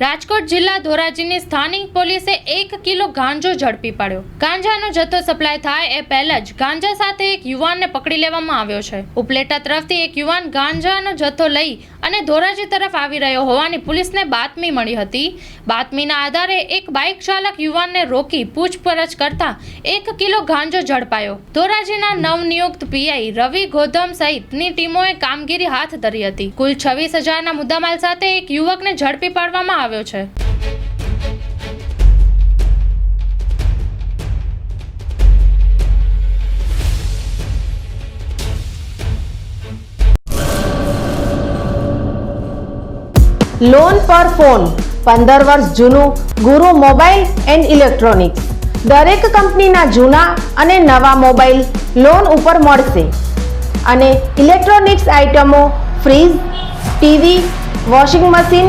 રાજકોટ જિલ્લા ધોરાજીની સ્થાનિક પોલીસે એક કિલો ગાંજો ઝડપી પાડ્યો. ગાંજાનો જથ્થો સપ્લાય થાય એ પહેલા જ ગાંજા સાથે એક યુવાનને પકડી લેવામાં આવ્યો છે. ઉપલેટા તરફથી એક યુવાન ગાંજાનો જથ્થો લઈ અને ધોરાજી તરફ આવી રહ્યો હોવાની પોલીસને બાતમી મળી હતી. બાતમીના આધારે એક બાઇક ચાલક યુવાનને રોકી પૂછપરછ કરતા એક કિલો ગાંજો ઝડપાયો. ધોરાજીના નવનિયુક્ત પીઆઈ રવિ ગોધમ સહિતની ટીમોએ કામગીરી હાથ ધરી હતી. કુલ છવ્વીસ હજારના મુદ્દામાલ સાથે એક યુવકને ઝડપી પાડવામાં આવ્યો છે લોન પર ફોન પંદર વર્ષ જૂનું, ગુરુ મોબાઈલ એન્ડ ઇલેક્ટ્રોનિક્સ. દરેક કંપનીના જૂના અને નવા મોબાઈલ લોન ઉપર મળશે. અને ઇલેક્ટ્રોનિક્સ આઇટમો fridge, TV, washing machine